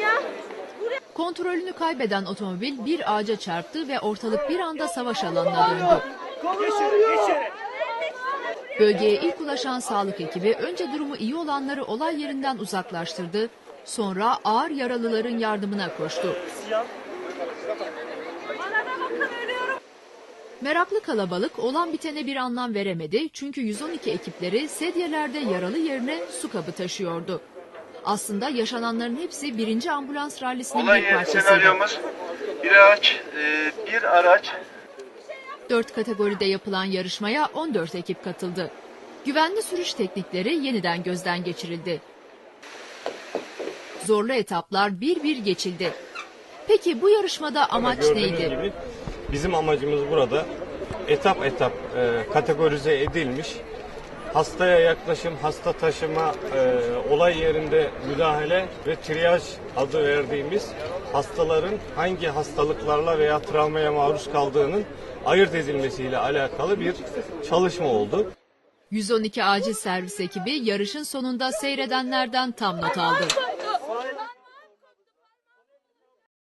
yaptın ya? Kontrolünü kaybeden otomobil bir ağaca çarptı ve ortalık bir anda savaş alanına döndü. Bölgeye ilk ulaşan sağlık ekibi önce durumu iyi olanları olay yerinden uzaklaştırdı. Sonra ağır yaralıların yardımına koştu. Meraklı kalabalık olan bitene bir anlam veremedi çünkü 112 ekipleri sedyelerde yaralı yerine su kabı taşıyordu. Aslında yaşananların hepsi birinci ambulans rallisinin Olay bir yeri parçasıydı. senaryomuz bir araç, e, bir araç Dört kategoride yapılan yarışmaya 14 ekip katıldı. Güvenli sürüş teknikleri yeniden gözden geçirildi. Zorlu etaplar bir bir geçildi. Peki bu yarışmada amaç Gördüğünüz neydi? gibi bizim amacımız burada etap etap e, kategorize edilmiş hastaya yaklaşım, hasta taşıma, e, olay yerinde müdahale ve triyaj adı verdiğimiz hastaların hangi hastalıklarla veya travmaya maruz kaldığının ayırt edilmesiyle alakalı bir çalışma oldu. 112 acil servis ekibi yarışın sonunda seyredenlerden tam not aldı.